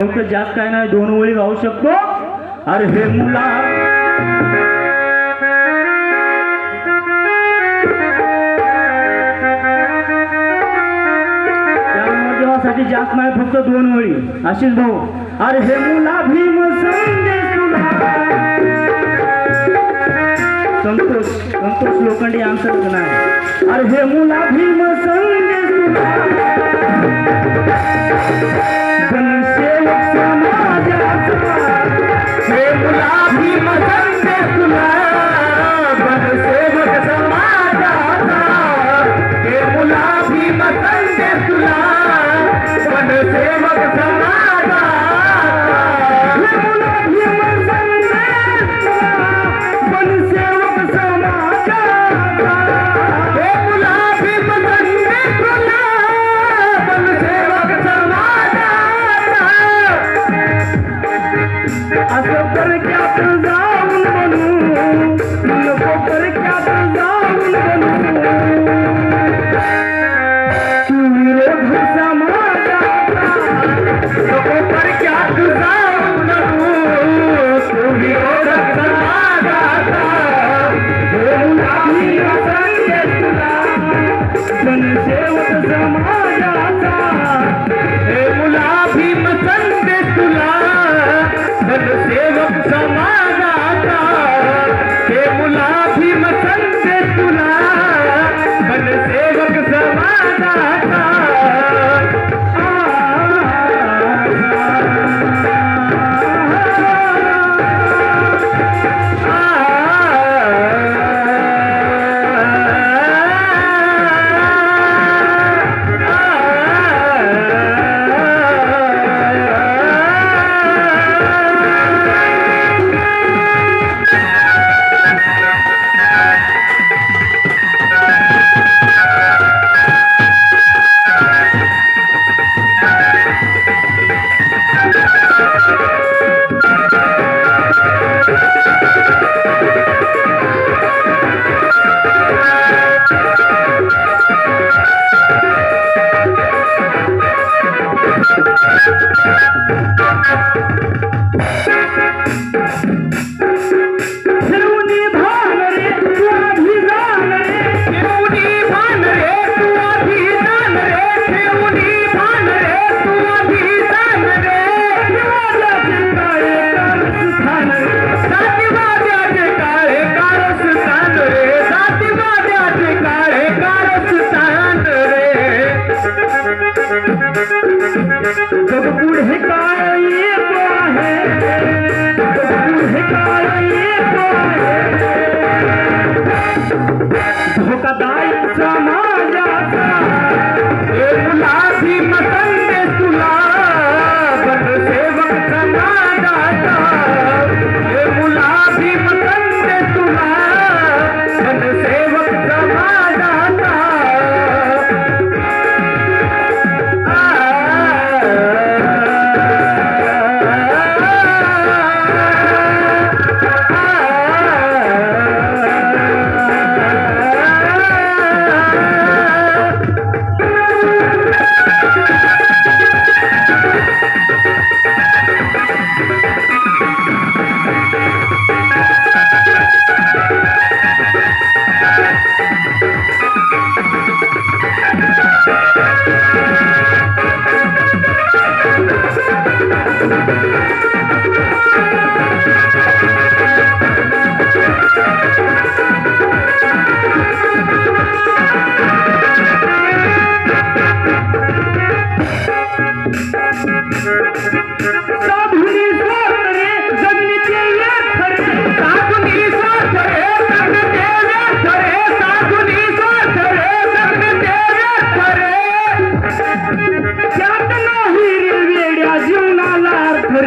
जास्त काय नाही दोन ओळी गाऊ शकतो. अरे हे मुला. साठी जास्त नाही फक्त दोन ओळी. अशीच भाऊ. अरे हे मुला भीम संतोष संतोष लोखंडे आमचं नाही. अरे हे मुला भीम संदेश तुला. acontecer. गुलाबी मत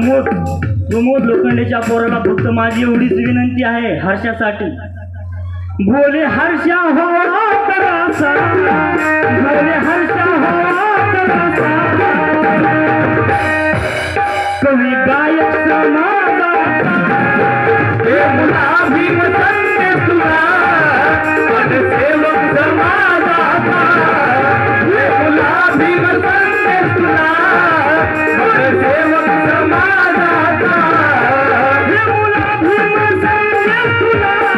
प्रमोद. प्रमोद लोखंडेच्या पोराला फक्त माझी एवढीच विनंती आहे हर्षासाठी. भोले हर्षा हो तरासा. भोले हर्षा हो तरासा. कवी गायक समाजाचा संदेश